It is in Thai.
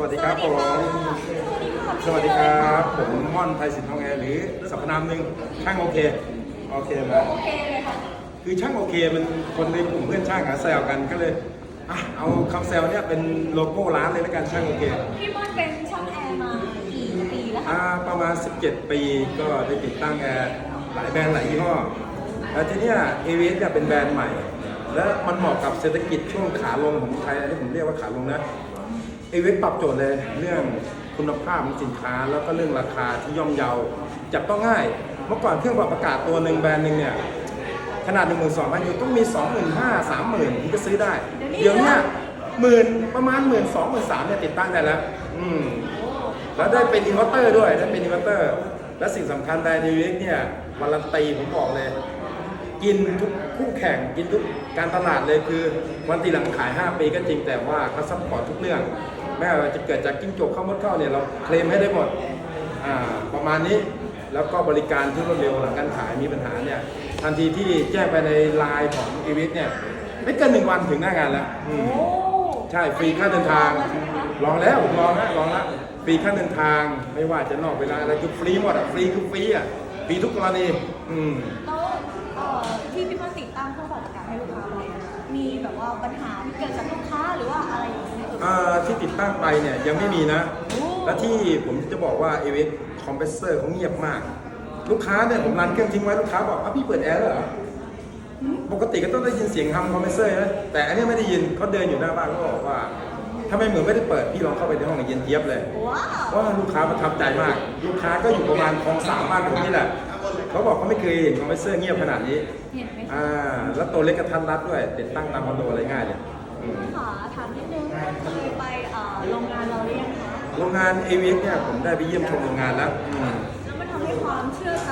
สวัสดีครับผมสวัสดีครับ ผมม่อนไทยสินทองแอร์หรือสรรพนามหนึ่งช่างโอเค โอเคไหมโอเคเลยค่ะคือช่างโอเคมันคนในกลุ่มเพื่อนช่างอะแซวกันก็เลยอะเอาคำแซวเนี่ยเป็นโลโก้ร้านเลยแล้วกันช่างโอเคพี่ม่อนเป็นช่างแอร์มากี่ปีแล้วคะอ่าประมาณ 17 ปีก็ได้ติดตั้งแอร์หลายแบรนด์หลายยี่ห้อแล้วทีเนี้ยเอเวสเนี่ยเป็นแบรนด์ใหม่ และมันเหมาะกับเศรษฐกิจช่วงขาลงของไทยอันนี้ผมเรียกว่าขาลงนะ เอเวสปรับโจทย์เลยเรื่องคุณภาพของสินค้าแล้วก็เรื่องราคาที่ย่อมเยาจับต้องง่าย เมื่อก่อนเครื่องปรับอากาศตัวหนึ่งแบรนด์หนึ่งเนี่ยขนาด1 2 0 0 0อยู่ต้องมี 25,000 30,000ถึงจะซื้อได้ เดี๋ยวนี้หมื่นประมาณ1 2 0 0 0 1 3 0 0เนี่ยติดตั้งได้แล้ว อืมแล้วได้เป็นอินเวอร์เตอร์ด้วยได้เป็นอินเวอร์เตอร์ และสิ่งสำคัญแบรนนิวเอ็กเนี่ยวารันตีผมบอกเลย กินทุกคู่แข่งกินทุกการตลาดเลยคือวันตีหลังขาย 5 ปีก็จริงแต่ว่าเขาซัพพอร์ตทุกเรื่อง แม้ว่าจะเกิดจากกิ้งจกเข้ามดเข้าเนี่ยเราเคลมให้ได้หมดอ่าประมาณนี้แล้วก็บริการที่รวดเร็วหลังการขายมีปัญหาเนี่ยทันทีที่แจ้งไปในไลน์ของอีวิทเนี่ยไม่เกินหนึ่งวันถึงหน้างานแล้วอืมโอ้ใช่ฟรีค่าเดินทางลองแล้วผมลองแล้วลองแล้วฟรีค่าเดินทางไม่ว่าจะนอกเวลาอะไรคือฟรีหมดอะฟรีคือฟรีอะฟรีทุกกรณีอืมแล้วเอ่อที่พี่ม่อนติดตั้งเครื่องปรับอากาศให้ลูกค้าไปอะมีแบบว่าปัญหาที่เกิดจากลูกค้าหรือว่าอะไรอย่างเงี้ยเออ่อาที่ติดตั้งไปเนี่ยยังไม่มีนะโอ้และที่ผมจะบอกว่าเอเวคอมเพรสเซอร์เขาเงียบมาก ลูกค้าเนี่ยผมรันเครื่องทิ้งไว้ลูกค้าบอกอะพี่เปิดแอร์แล้วเหรอปกติก็ต้องได้ยินเสียงทำคอมเพรสเซอร์นะแต่อันเนี้ยไม่ได้ยินเขาเดินอยู่หน้าบ้านเขาบอกว่าถ้าไม่เหมือนไม่ได้เปิดพี่ลองเข้าไปในห้องเย็นเจี๊ยบเลยว้าวว่าลูกค้าประทับใจมาก ลูกค้าก็อยู่ประมาณคลองสามบ้านผมนี่แหละ เขาบอกเขาไม่เคยเห็นคอมเพรสเซอร์เงียบขนาดนี้อ่า แล้วตัวเล็กกระทัดรัดด้วย ติดตั้งตามคอนโดอะไรง่ายเลยอืมค่ะถามนิดนึงเคยไปโรงงานเราหรือยังคะ โรงงาน a v เนี่ยผมได้ไปเยี่ยมชมโรงงานแล้วอืม แล้วมันทำให้ความเชื่อใจ